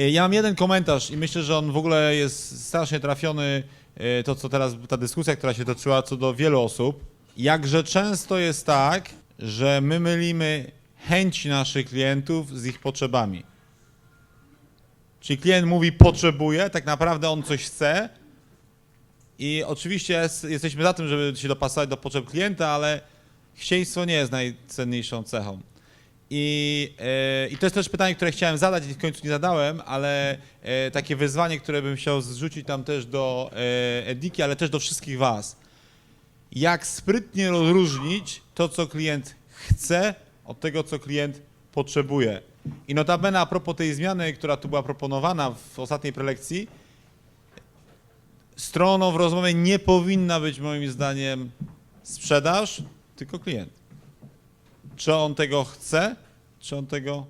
E, Ja mam jeden komentarz i myślę, że on w ogóle jest strasznie trafiony, e, to co teraz, ta dyskusja, która się toczyła co do wielu osób. Jakże często jest tak, że my mylimy chęci naszych klientów z ich potrzebami. Czyli klient mówi potrzebuje, tak naprawdę on coś chce i oczywiście jest, jesteśmy za tym, żeby się dopasować do potrzeb klienta, ale chcieństwo nie jest najcenniejszą cechą. I, e, I to jest też pytanie, które chciałem zadać i w końcu nie zadałem, ale e, takie wyzwanie, które bym chciał zrzucić tam też do e, Ediki, ale też do wszystkich Was. Jak sprytnie rozróżnić to, co klient chce, od tego, co klient potrzebuje. I notabene a propos tej zmiany, która tu była proponowana w ostatniej prelekcji, stroną w rozmowie nie powinna być moim zdaniem sprzedaż, tylko klient. Czy on tego chce, czy on tego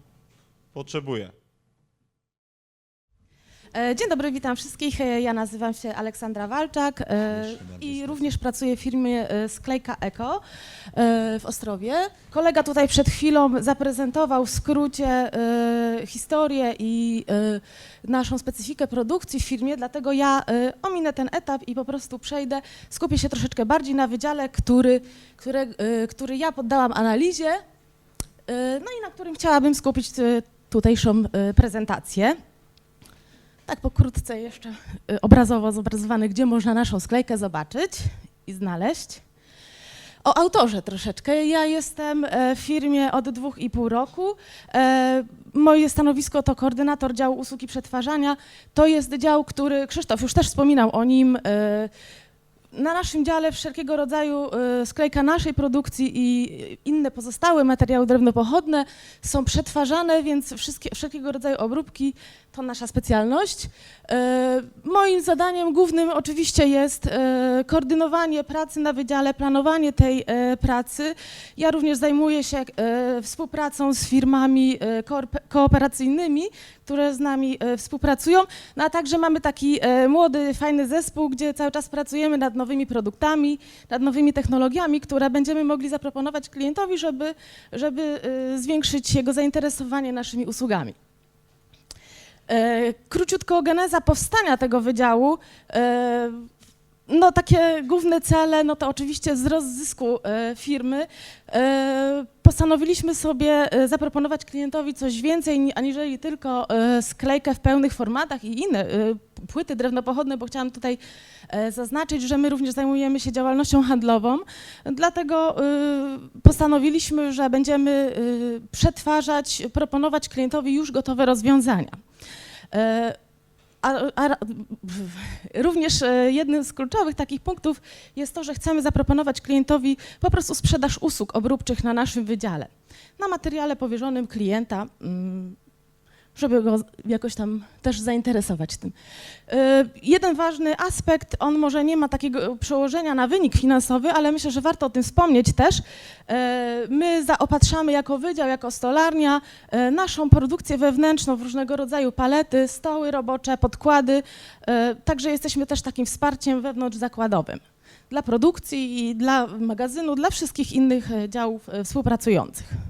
potrzebuje. E, Dzień dobry, witam wszystkich. E, Ja nazywam się Aleksandra Walczak e, i również pracuję w firmie Sklejka Eko w Ostrowie. Kolega tutaj przed chwilą zaprezentował w skrócie historię i naszą specyfikę produkcji w firmie, dlatego ja ominę ten etap i po prostu przejdę, skupię się troszeczkę bardziej na wydziale, który, które, który ja poddałam analizie, no i na którym chciałabym skupić tutejszą prezentację. Tak pokrótce jeszcze y, obrazowo zobrazowany, gdzie można naszą sklejkę zobaczyć i znaleźć. O autorze troszeczkę. Ja jestem e, w firmie od dwóch i pół roku. E, Moje stanowisko to koordynator działu usługi przetwarzania. To jest dział, który Krzysztof już też wspominał o nim. e, Na naszym dziale wszelkiego rodzaju sklejka naszej produkcji i inne pozostałe materiały drewnopochodne są przetwarzane, więc wszelkiego rodzaju obróbki to nasza specjalność. E, Moim zadaniem głównym oczywiście jest e, koordynowanie pracy na wydziale, planowanie tej e, pracy. Ja również zajmuję się współpracą z firmami kooperacyjnymi, które z nami współpracują. No a także mamy taki młody, fajny zespół, gdzie cały czas pracujemy nad nowymi produktami, nad nowymi technologiami, które będziemy mogli zaproponować klientowi, żeby, żeby zwiększyć jego zainteresowanie naszymi usługami. E, Króciutko geneza powstania tego wydziału. No takie główne cele, no to oczywiście wzrost zysku e, firmy. E, Postanowiliśmy sobie e, zaproponować klientowi coś więcej ni- aniżeli tylko sklejkę w pełnych formatach i inne płyty drewnopochodne, bo chciałam tutaj zaznaczyć, że my również zajmujemy się działalnością handlową. Dlatego postanowiliśmy, że będziemy przetwarzać, proponować klientowi już gotowe rozwiązania. A, a, również e, jednym z kluczowych takich punktów jest to, że chcemy zaproponować klientowi po prostu sprzedaż usług obróbczych na naszym wydziale, na materiale powierzonym klienta, mm, żeby go jakoś tam też zainteresować tym. E, Jeden ważny aspekt, on może nie ma takiego przełożenia na wynik finansowy, ale myślę, że warto o tym wspomnieć też. E, My zaopatrzamy jako wydział, jako stolarnia e, naszą produkcję wewnętrzną w różnego rodzaju palety, stoły robocze, podkłady. Także jesteśmy też takim wsparciem wewnątrzzakładowym dla produkcji i dla magazynu, dla wszystkich innych działów współpracujących.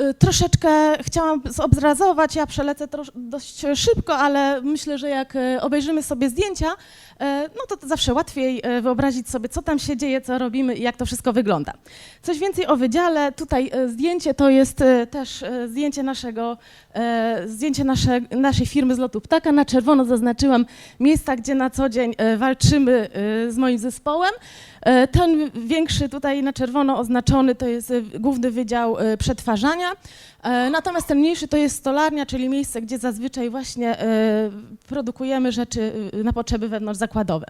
Y, Troszeczkę chciałam zobrazować, ja przelecę dość szybko, ale myślę, że jak e, obejrzymy sobie zdjęcia, e, no to, zawsze łatwiej wyobrazić sobie, co tam się dzieje, co robimy i jak to wszystko wygląda. Coś więcej o wydziale. Tutaj zdjęcie to jest też zdjęcie naszego, zdjęcie nasze, naszej firmy z lotu ptaka. Na czerwono zaznaczyłam miejsca, gdzie na co dzień walczymy z moim zespołem. E, Ten większy tutaj na czerwono oznaczony to jest e, główny wydział e, przetwarzania, natomiast ten mniejszy to jest stolarnia, czyli miejsce, gdzie zazwyczaj właśnie produkujemy rzeczy na potrzeby wewnątrzzakładowe.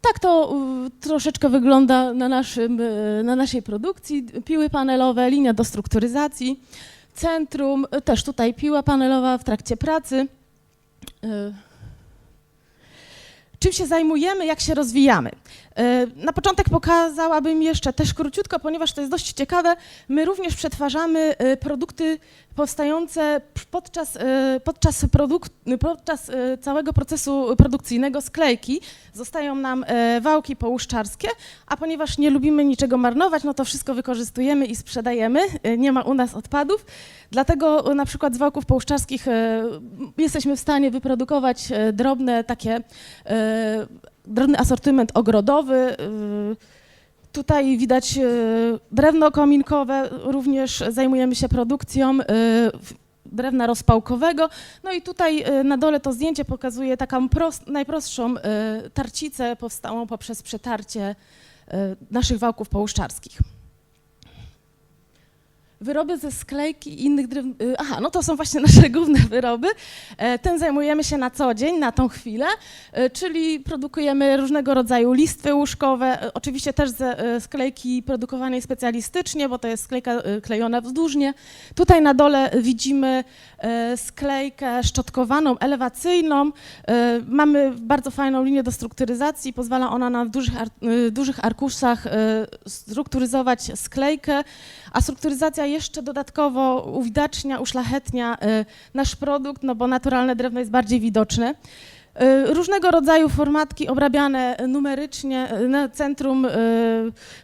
Tak to troszeczkę wygląda na, naszym, na naszej produkcji. Piły panelowe, linia do strukturyzacji, centrum, też tutaj piła panelowa w trakcie pracy. Czym się zajmujemy, jak się rozwijamy? E, Na początek pokazałabym jeszcze też króciutko, ponieważ to jest dość ciekawe. My również przetwarzamy e, produkty powstające podczas, e, podczas, produk- podczas całego procesu produkcyjnego sklejki. Zostają nam wałki połuszczarskie, a ponieważ nie lubimy niczego marnować, no to wszystko wykorzystujemy i sprzedajemy. Nie ma u nas odpadów. Dlatego na przykład z wałków połuszczarskich jesteśmy w stanie wyprodukować drobne takie drobny asortyment ogrodowy. y, Tutaj widać y, drewno kominkowe, również zajmujemy się produkcją y, drewna rozpałkowego. No i tutaj na dole to zdjęcie pokazuje taką prost, najprostszą tarcicę powstałą poprzez przetarcie naszych wałków połuszczarskich. Wyroby ze sklejki i innych drewn... y, Aha, no to są właśnie nasze główne wyroby. E, Tym zajmujemy się na co dzień, na tą chwilę, e, czyli produkujemy różnego rodzaju listwy łóżkowe, e, oczywiście też ze sklejki produkowanej specjalistycznie, bo to jest sklejka klejona wzdłużnie. Tutaj na dole widzimy sklejkę szczotkowaną, elewacyjną. Mamy bardzo fajną linię do strukturyzacji, pozwala ona nam w dużych, e, dużych arkuszach strukturyzować sklejkę, a strukturyzacja jeszcze dodatkowo uwidacznia, uszlachetnia y, nasz produkt, no bo naturalne drewno jest bardziej widoczne. Y, Różnego rodzaju formatki obrabiane numerycznie y, centrum y,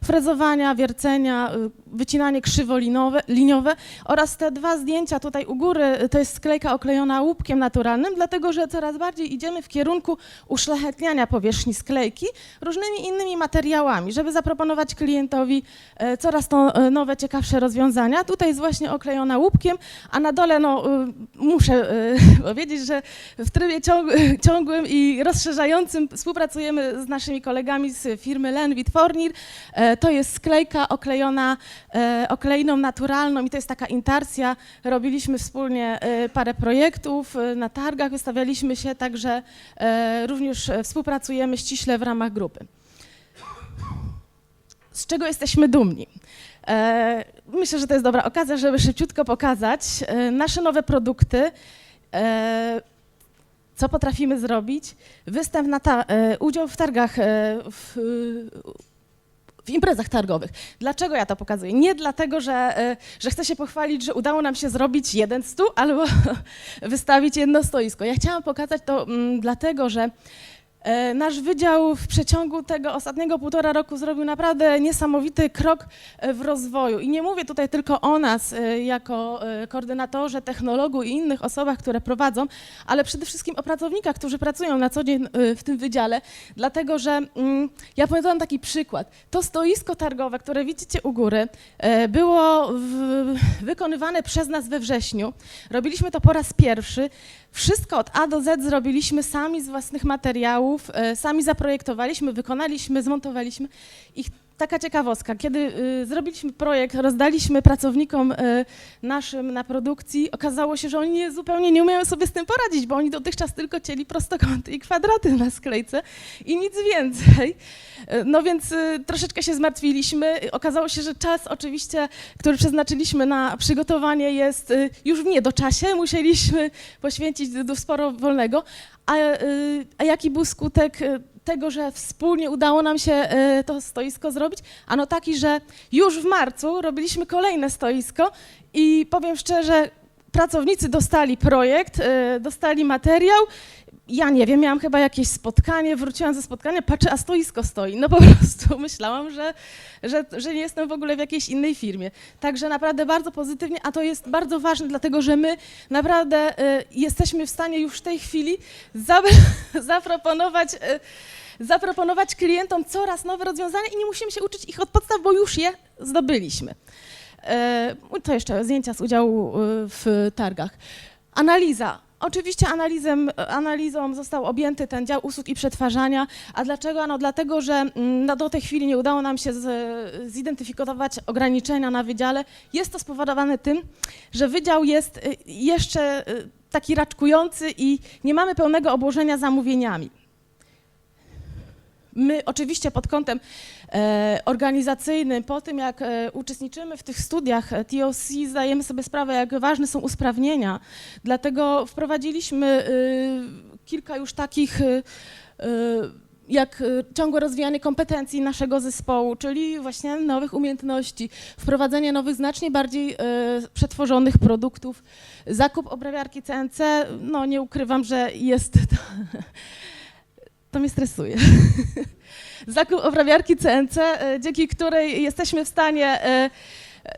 frezowania, wiercenia, wycinanie krzywolinowe liniowe oraz te dwa zdjęcia tutaj u góry, to jest sklejka oklejona łupkiem naturalnym, dlatego że coraz bardziej idziemy w kierunku uszlachetniania powierzchni sklejki różnymi innymi materiałami, żeby zaproponować klientowi coraz to nowe, ciekawsze rozwiązania. Tutaj jest właśnie oklejona łupkiem, a na dole no, muszę powiedzieć, że w trybie ciąg, ciągłym i rozszerzającym współpracujemy z naszymi kolegami z firmy Lenwit Fornir. E, To jest sklejka oklejona e, okleiną naturalną i to jest taka intarsja. Robiliśmy wspólnie e, parę projektów na targach, wystawialiśmy się, także również współpracujemy ściśle w ramach grupy. Z czego jesteśmy dumni? Myślę, że to jest dobra okazja, żeby szybciutko pokazać nasze nowe produkty. Co potrafimy zrobić? Występ na e, udział w targach, e, w, w imprezach targowych. Dlaczego ja to pokazuję? Nie dlatego, że, e, że chcę się pochwalić, że udało nam się zrobić jeden stół albo wystawić jedno stoisko. Ja chciałam pokazać to mm, dlatego, że Nasz wydział w przeciągu tego ostatniego półtora roku zrobił naprawdę niesamowity krok e, w rozwoju. I nie mówię tutaj tylko o nas e, jako e, koordynatorze, technologu i innych osobach, które prowadzą, ale przede wszystkim o pracownikach, którzy pracują na co dzień e, w tym wydziale, dlatego że mm, ja podam taki przykład. To stoisko targowe, które widzicie u góry, e, było w, wykonywane przez nas we wrześniu. Robiliśmy to po raz pierwszy. Wszystko od A do Z zrobiliśmy sami z własnych materiałów, e, sami zaprojektowaliśmy, wykonaliśmy, zmontowaliśmy. I taka ciekawostka, kiedy y, zrobiliśmy projekt, rozdaliśmy pracownikom y, naszym na produkcji, okazało się, że oni nie, zupełnie nie umieją sobie z tym poradzić, bo oni dotychczas tylko cieli prostokąty i kwadraty na sklejce i nic więcej. Y, No więc y, troszeczkę się zmartwiliśmy. Y, Okazało się, że czas oczywiście, który przeznaczyliśmy na przygotowanie jest y, już w niedoczasie. Musieliśmy poświęcić do sporo wolnego. A, y, a jaki był skutek y, tego, że wspólnie udało nam się y, to stoisko zrobić? Ano taki, że już w marcu robiliśmy kolejne stoisko i powiem szczerze, pracownicy dostali projekt, y, dostali materiał. Ja nie wiem, miałam chyba jakieś spotkanie, wróciłam ze spotkania, patrzę, a stoisko stoi. No po prostu myślałam, że, że, że nie jestem w ogóle w jakiejś innej firmie. Także naprawdę bardzo pozytywnie, a to jest bardzo ważne, dlatego że my naprawdę y, jesteśmy w stanie już w tej chwili za, zaproponować, y, zaproponować klientom coraz nowe rozwiązania i nie musimy się uczyć ich od podstaw, bo już je zdobyliśmy. E, To jeszcze zdjęcia z udziału y, w targach. Analiza. Oczywiście analizem, analizą został objęty ten dział usług i przetwarzania. A dlaczego? No dlatego, że mm, no, do tej chwili nie udało nam się z, zidentyfikować ograniczenia na wydziale. Jest to spowodowane tym, że wydział jest y, jeszcze y, taki raczkujący i nie mamy pełnego obłożenia zamówieniami. My oczywiście pod kątem e, organizacyjnym, po tym jak e, uczestniczymy w tych studiach e, TOC, zdajemy sobie sprawę, jak ważne są usprawnienia. Dlatego wprowadziliśmy kilka już takich jak ciągłe rozwijanie kompetencji naszego zespołu, czyli właśnie nowych umiejętności, wprowadzenie nowych, znacznie bardziej przetworzonych produktów, zakup obrabiarki CNC, no nie ukrywam, że jest to, to mnie stresuje. Zakup obrabiarki CNC, y, dzięki której jesteśmy w stanie y,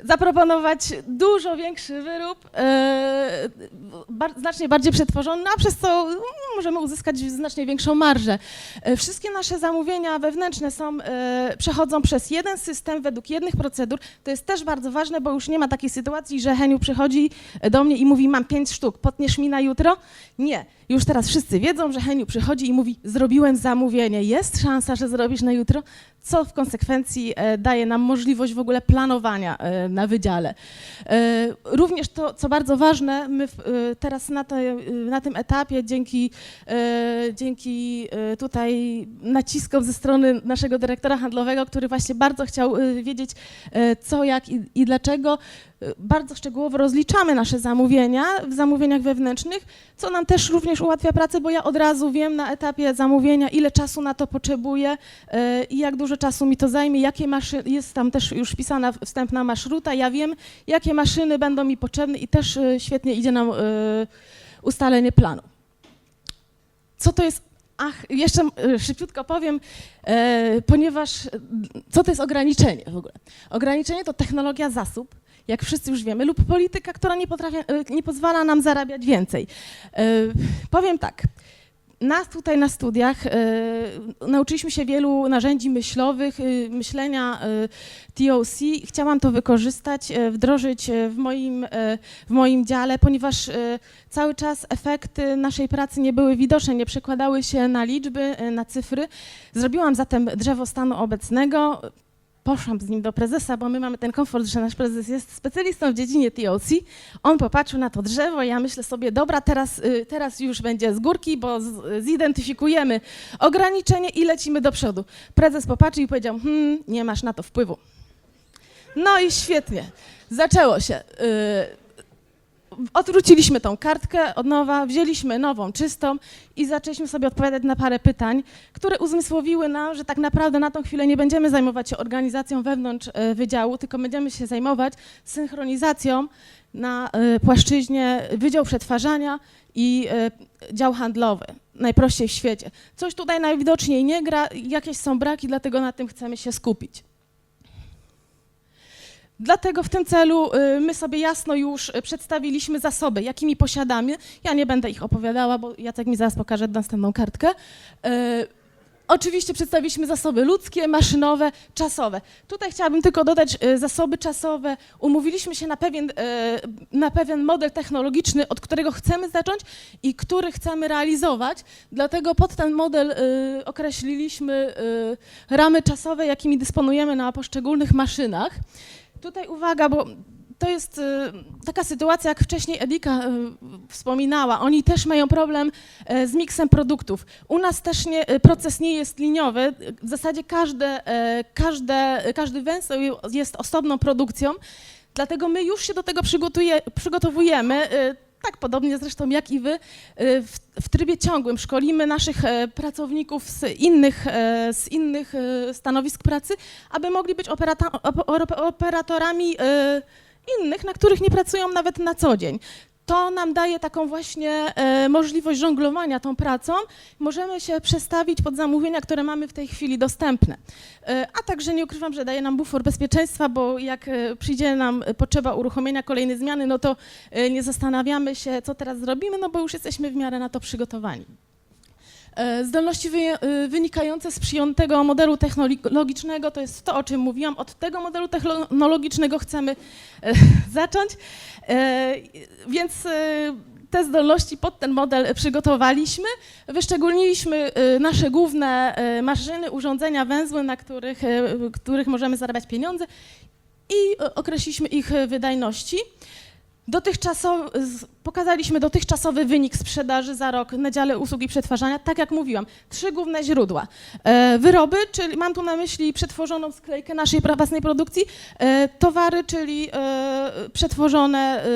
zaproponować dużo większy wyrób, e, znacznie bardziej przetworzony, a przez co mm, możemy uzyskać znacznie większą marżę. E, wszystkie nasze zamówienia wewnętrzne są, e, przechodzą przez jeden system według jednych procedur. To jest też bardzo ważne, bo już nie ma takiej sytuacji, że Heniu przychodzi do mnie i mówi, mam pięć sztuk, potniesz mi na jutro? Nie. Już teraz wszyscy wiedzą, że Heniu przychodzi i mówi, zrobiłem zamówienie, jest szansa, że zrobisz na jutro, co w konsekwencji e, daje nam możliwość w ogóle planowania e, na wydziale. E, Również to, co bardzo ważne, my teraz na, te, na tym etapie dzięki, dzięki tutaj naciskom ze strony naszego dyrektora handlowego, który właśnie bardzo chciał wiedzieć co, jak i, i dlaczego, bardzo szczegółowo rozliczamy nasze zamówienia w zamówieniach wewnętrznych, co nam też również ułatwia pracę, bo ja od razu wiem na etapie zamówienia, ile czasu na to potrzebuję e, i jak dużo czasu mi to zajmie, jakie maszyny, jest tam też już wpisana wstępna maszruta, ja wiem, jakie maszyny będą mi potrzebne i też e, świetnie idzie nam ustalenie planu. Co to jest Ach, jeszcze e, szybciutko powiem, e, ponieważ co to jest ograniczenie w ogóle? Ograniczenie to technologia zasób, jak wszyscy już wiemy, lub polityka, która nie, potrafi, e, nie pozwala nam zarabiać więcej. Powiem tak. Nas tutaj na studiach e, nauczyliśmy się wielu narzędzi myślowych, e, myślenia e, TOC. Chciałam to wykorzystać, e, wdrożyć e, w moim, e, w moim dziale, ponieważ e, cały czas efekty naszej pracy nie były widoczne, nie przekładały się na liczby, e, na cyfry. Zrobiłam zatem drzewo stanu obecnego. Poszłam z nim do prezesa, bo my mamy ten komfort, że nasz prezes jest specjalistą w dziedzinie TOC. On popatrzył na to drzewo, ja myślę sobie, dobra, teraz, y, teraz już będzie z górki, bo z, zidentyfikujemy ograniczenie i lecimy do przodu. Prezes popatrzył i powiedział, hmm, nie masz na to wpływu. No i świetnie, zaczęło się. Y, Odwróciliśmy tą kartkę od nowa, wzięliśmy nową, czystą i zaczęliśmy sobie odpowiadać na parę pytań, które uzmysłowiły nam, że tak naprawdę na tą chwilę nie będziemy zajmować się organizacją wewnątrz e, wydziału, tylko będziemy się zajmować synchronizacją na e, płaszczyźnie Wydział Przetwarzania i e, dział handlowy. Najprościej w świecie. Coś tutaj najwidoczniej nie gra, jakieś są braki, dlatego na tym chcemy się skupić. Dlatego w tym celu y, my sobie jasno już y, przedstawiliśmy zasoby, jakimi posiadamy. Ja nie będę ich opowiadała, bo Jacek mi zaraz pokaże następną kartkę. Y, Oczywiście przedstawiliśmy zasoby ludzkie, maszynowe, czasowe. Tutaj chciałabym tylko dodać zasoby czasowe. Umówiliśmy się na pewien, na pewien model technologiczny, od którego chcemy zacząć i który chcemy realizować. Dlatego pod ten model określiliśmy ramy czasowe, jakimi dysponujemy na poszczególnych maszynach. Tutaj uwaga, bo to jest y, taka sytuacja, jak wcześniej Edika y, wspominała. Oni też mają problem e, z miksem produktów. U nas też nie, e, proces nie jest liniowy. W zasadzie każde, e, każde, każdy węzeł jest osobną produkcją, dlatego my już się do tego przygotowujemy. Tak podobnie zresztą jak i wy, e, w, w trybie ciągłym szkolimy naszych e, pracowników z innych, e, z innych e, stanowisk pracy, aby mogli być operatorami innych, na których nie pracują nawet na co dzień. To nam daje taką właśnie e, możliwość żonglowania tą pracą. Możemy się przestawić pod zamówienia, które mamy w tej chwili dostępne. E, a także nie ukrywam, że daje nam bufor bezpieczeństwa, bo jak e, przyjdzie nam potrzeba uruchomienia kolejnej zmiany, no to nie zastanawiamy się, co teraz zrobimy, no bo już jesteśmy w miarę na to przygotowani. E, Zdolności y, wynikające z przyjętego modelu technologicznego to jest to, o czym mówiłam. Od tego modelu technologicznego chcemy e, zacząć. E, Więc e, te zdolności pod ten model przygotowaliśmy. Wyszczególniliśmy e, nasze główne e, maszyny, urządzenia, węzły, na których, e, których możemy zarabiać pieniądze i e, określiliśmy ich e, wydajności. Dotychczasowo, z- Pokazaliśmy dotychczasowy wynik sprzedaży za rok na dziale usługi przetwarzania. Tak jak mówiłam, trzy główne źródła. E, wyroby, czyli mam tu na myśli przetworzoną sklejkę naszej własnej produkcji, e, towary, czyli e, przetworzone e,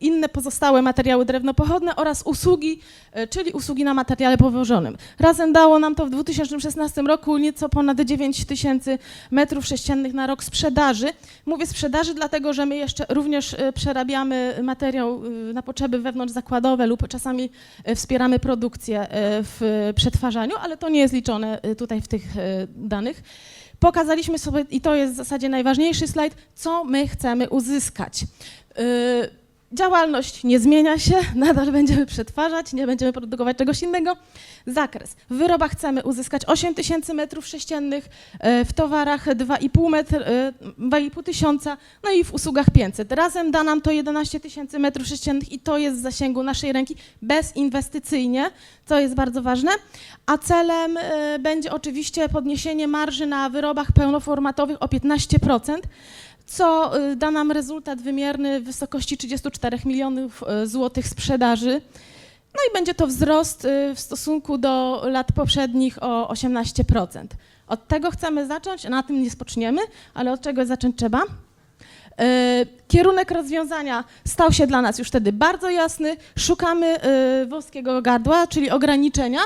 inne pozostałe materiały drewnopochodne oraz usługi, e, czyli usługi na materiale powożonym. Razem dało nam to w 2016 roku nieco ponad 9 tysięcy metrów sześciennych na rok sprzedaży. Mówię sprzedaży, dlatego że my jeszcze również e, przerabiamy materiał e, na potrzeby wewnątrzzakładowe lub czasami e, wspieramy produkcję e, w przetwarzaniu, ale to nie jest liczone e, tutaj w tych danych. Pokazaliśmy sobie, i to jest w zasadzie najważniejszy slajd, co my chcemy uzyskać. Działalność nie zmienia się, nadal będziemy przetwarzać, nie będziemy produkować czegoś innego. Zakres. W wyrobach chcemy uzyskać 8 tysięcy metrów sześciennych, e, w towarach 2,5 metr, e, 2,5 tysiąca, no i w usługach 500. Razem da nam to 11 tysięcy metrów sześciennych i to jest w zasięgu naszej ręki bezinwestycyjnie, co jest bardzo ważne. A celem e, będzie oczywiście podniesienie marży na wyrobach pełnoformatowych o 15% co y, da nam rezultat wymierny w wysokości 34 milionów y, złotych sprzedaży. No i będzie to wzrost y, w stosunku do lat poprzednich o 18%. Od tego chcemy zacząć, na tym nie spoczniemy, ale od czego zacząć trzeba? Kierunek rozwiązania stał się dla nas już wtedy bardzo jasny. Szukamy wąskiego gardła, czyli ograniczenia.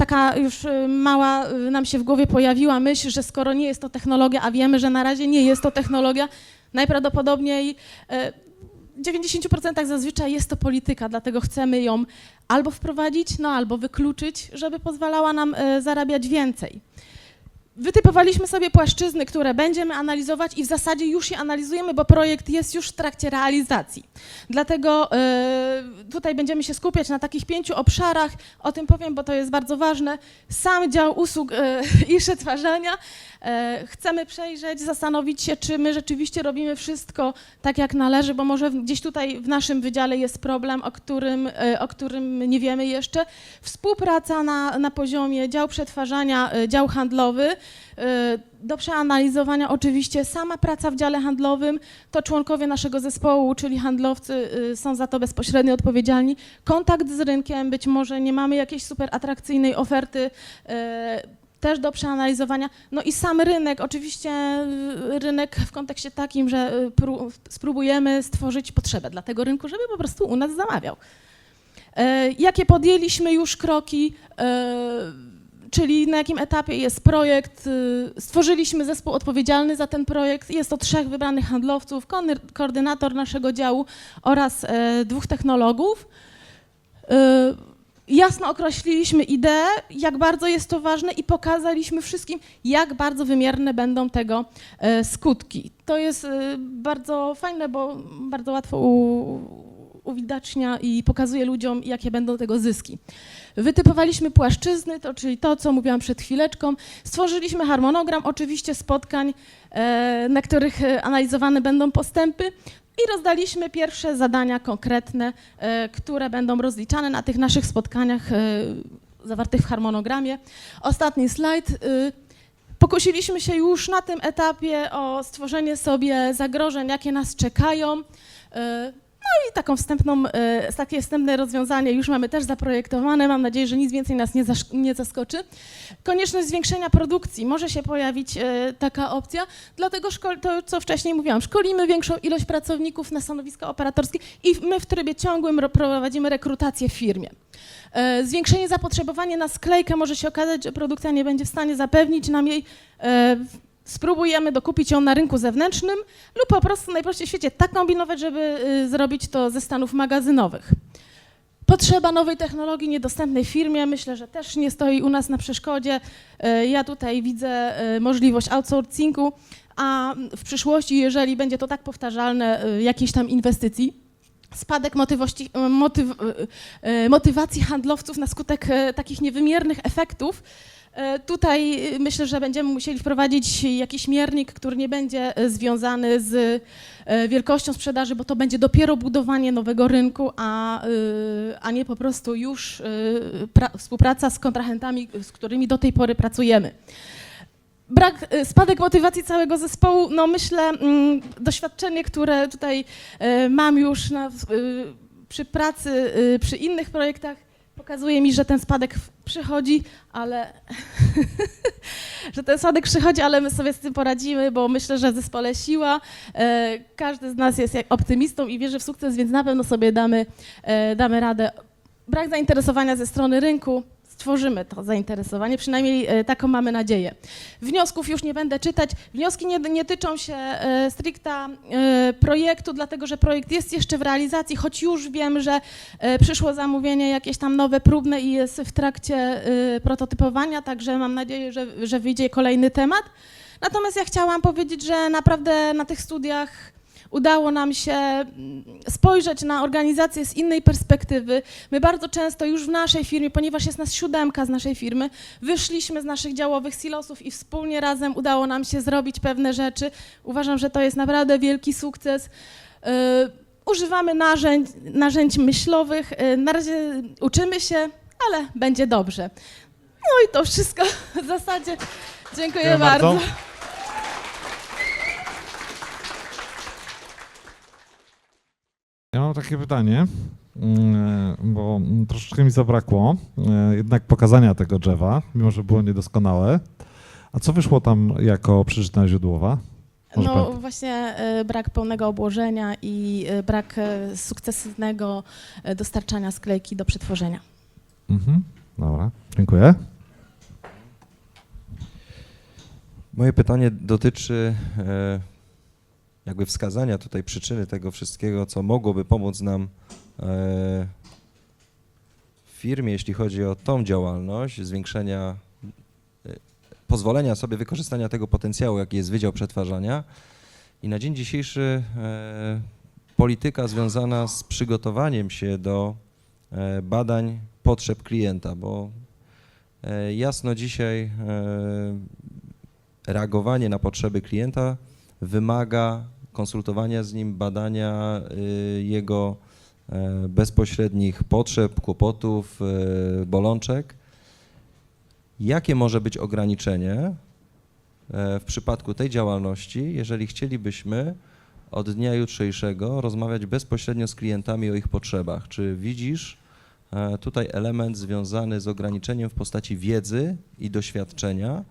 Taka już y, mała y, nam się w głowie pojawiła myśl, że skoro nie jest to technologia, a wiemy, że na razie nie jest to technologia, najprawdopodobniej y, w 90% zazwyczaj jest to polityka, dlatego chcemy ją albo wprowadzić, no albo wykluczyć, żeby pozwalała nam zarabiać więcej. Wytypowaliśmy sobie płaszczyzny, które będziemy analizować i w zasadzie już je analizujemy, bo projekt jest już w trakcie realizacji. Dlatego e, tutaj będziemy się skupiać na takich pięciu obszarach. O tym powiem, bo to jest bardzo ważne. Sam dział usług e, i przetwarzania. E, chcemy przejrzeć, zastanowić się, czy my rzeczywiście robimy wszystko tak, jak należy, bo może gdzieś tutaj w naszym wydziale jest problem, o którym, o którym nie wiemy jeszcze. Współpraca na, na poziomie dział przetwarzania, dział handlowy. E, Do przeanalizowania oczywiście sama praca w dziale handlowym, to członkowie naszego zespołu, czyli handlowcy y, są za to bezpośrednio odpowiedzialni. Kontakt z rynkiem, być może nie mamy jakiejś super atrakcyjnej oferty, e, też do przeanalizowania. No i sam rynek, oczywiście y, rynek w kontekście takim, że y, pró- spróbujemy stworzyć potrzebę dla tego rynku, żeby po prostu u nas zamawiał. Jakie podjęliśmy już kroki, czyli na jakim etapie jest projekt? y, Stworzyliśmy zespół odpowiedzialny za ten projekt. Jest to trzech wybranych handlowców, koordynator naszego działu oraz e, dwóch technologów. E, Jasno określiliśmy ideę, jak bardzo jest to ważne i pokazaliśmy wszystkim, jak bardzo wymierne będą tego e, skutki. To jest e, bardzo fajne, bo bardzo łatwo uwidacznia i pokazuje ludziom, jakie będą tego zyski. Wytypowaliśmy płaszczyzny, to czyli to, co mówiłam przed chwileczką. Stworzyliśmy harmonogram oczywiście spotkań, e, na których e, analizowane będą postępy i rozdaliśmy pierwsze zadania konkretne, e, które będą rozliczane na tych naszych spotkaniach zawartych w harmonogramie. Ostatni slajd. Pokusiliśmy się już na tym etapie o stworzenie sobie zagrożeń, jakie nas czekają. No i taką wstępną, e, takie wstępne rozwiązanie już mamy też zaprojektowane. Mam nadzieję, że nic więcej nas nie, nie zaskoczy. Konieczność zwiększenia produkcji. Może się pojawić e, taka opcja, dlatego to, co wcześniej mówiłam, szkolimy większą ilość pracowników na stanowiska operatorskie i my w trybie ciągłym ro- prowadzimy rekrutację w firmie. E, Zwiększenie zapotrzebowania na sklejkę może się okazać, że produkcja nie będzie w stanie zapewnić nam jej. Spróbujemy dokupić ją na rynku zewnętrznym lub po prostu najprościej w świecie tak kombinować, żeby y, zrobić to ze stanów magazynowych. Potrzeba nowej technologii niedostępnej firmie, myślę, że też nie stoi u nas na przeszkodzie. E, Ja tutaj widzę e, możliwość outsourcingu, a w przyszłości, jeżeli będzie to tak powtarzalne, jakiejś tam inwestycji, spadek motyw, motywacji handlowców na skutek takich niewymiernych efektów. E, Tutaj e, myślę, że będziemy musieli wprowadzić jakiś miernik, który nie będzie e, związany z e, wielkością sprzedaży, bo to będzie dopiero budowanie nowego rynku, a, y, a nie po prostu już y, pra, współpraca z kontrahentami, z którymi do tej pory pracujemy. Brak, y, spadek motywacji całego zespołu, no myślę, mm, doświadczenie, które tutaj y, mam już na, y, przy pracy, y, przy innych projektach, pokazuje mi, że ten spadek przychodzi, ale że ten spadek przychodzi, ale my sobie z tym poradzimy, bo myślę, że w zespole siła. E, każdy z nas jest optymistą i wierzy w sukces, więc na pewno sobie damy, e, damy radę. Brak zainteresowania ze strony rynku. Stworzymy to zainteresowanie, przynajmniej e, taką mamy nadzieję. Wniosków już nie będę czytać. Wnioski nie, nie tyczą się e, stricta e, projektu, dlatego że projekt jest jeszcze w realizacji, choć już wiem, że przyszło zamówienie jakieś tam nowe, próbne i jest w trakcie prototypowania, także mam nadzieję, że, że wyjdzie kolejny temat. Natomiast ja chciałam powiedzieć, że naprawdę na tych studiach udało nam się mm, spojrzeć na organizację z innej perspektywy. My bardzo często już w naszej firmie, ponieważ jest nas siódemka z naszej firmy, wyszliśmy z naszych działowych silosów i wspólnie razem udało nam się zrobić pewne rzeczy. Uważam, że to jest naprawdę wielki sukces. Yy, używamy narzędź, narzędzi myślowych. Yy, na razie uczymy się, ale będzie dobrze. No i to wszystko w zasadzie. Dziękuję Dziękuję bardzo. bardzo. Mam takie pytanie, mm, bo troszeczkę mi zabrakło e, jednak pokazania tego drzewa, mimo że było niedoskonałe. A co wyszło tam jako przyczyna źródłowa? Może No pan- właśnie e, brak pełnego obłożenia i e, brak sukcesywnego dostarczania sklejki do przetworzenia. Mhm. Dobra, dziękuję. Moje pytanie dotyczy jakby wskazania tutaj przyczyny tego wszystkiego, co mogłoby pomóc nam e, w firmie, jeśli chodzi o tą działalność, zwiększenia, e, pozwolenia sobie wykorzystania tego potencjału, jaki jest Wydział Przetwarzania. I na dzień dzisiejszy e, polityka związana z przygotowaniem się do badań potrzeb klienta, bo jasno dzisiaj reagowanie na potrzeby klienta wymaga konsultowania z nim, badania y, jego e, bezpośrednich potrzeb, kłopotów, e, bolączek. Jakie może być ograniczenie e, w przypadku tej działalności, jeżeli chcielibyśmy od dnia jutrzejszego rozmawiać bezpośrednio z klientami o ich potrzebach? Czy widzisz tutaj element związany z ograniczeniem w postaci wiedzy i doświadczenia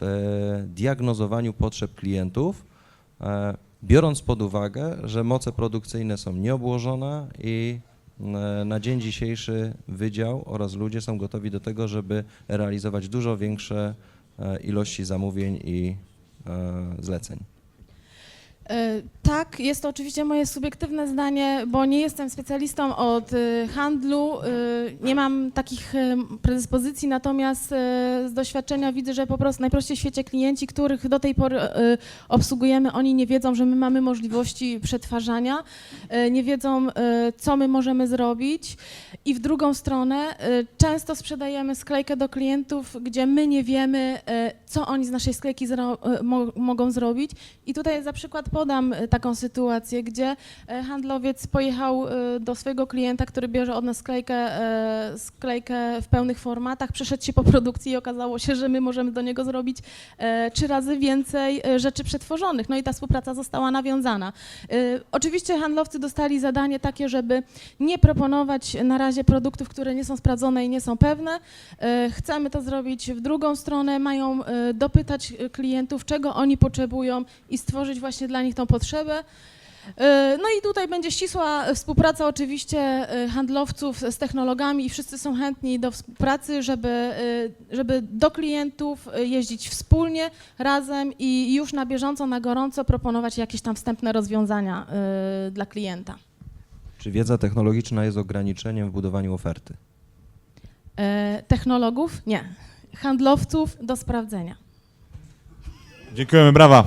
w diagnozowaniu potrzeb klientów, biorąc pod uwagę, że moce produkcyjne są nieobłożone i e, na dzień dzisiejszy wydział oraz ludzie są gotowi do tego, żeby realizować dużo większe e, ilości zamówień i e, zleceń. E, Tak, jest to oczywiście moje subiektywne zdanie, bo nie jestem specjalistą od e, handlu, e, nie mam takich predyspozycji, natomiast z doświadczenia widzę, że po prostu najprościej w świecie klienci, których do tej pory obsługujemy, oni nie wiedzą, że my mamy możliwości przetwarzania, nie wiedzą, co my możemy zrobić. I w drugą stronę często sprzedajemy sklejkę do klientów, gdzie my nie wiemy, co oni z naszej sklejki zro- mo- mogą zrobić. I tutaj za przykład podam e, taką sytuację, gdzie e, handlowiec pojechał e, do swojego klienta, który bierze od nas sklejkę, sklejkę w pełnych formatach, przeszedł się po produkcji i okazało się, że my możemy do niego zrobić trzy razy więcej rzeczy przetworzonych. No i ta współpraca została nawiązana. Oczywiście handlowcy dostali zadanie takie, żeby nie proponować na razie produktów, które nie są sprawdzone i nie są pewne. Chcemy to zrobić w drugą stronę, mają dopytać klientów, czego oni potrzebują i stworzyć właśnie dla nich tą potrzebę. E, No i tutaj będzie ścisła współpraca oczywiście e, handlowców z technologami i wszyscy są chętni do współpracy, żeby, e, żeby do klientów jeździć wspólnie, razem i już na bieżąco, na gorąco proponować jakieś tam wstępne rozwiązania dla klienta. Czy wiedza technologiczna jest ograniczeniem w budowaniu oferty? Technologów? Nie. Handlowców do sprawdzenia. Dziękujemy, brawa.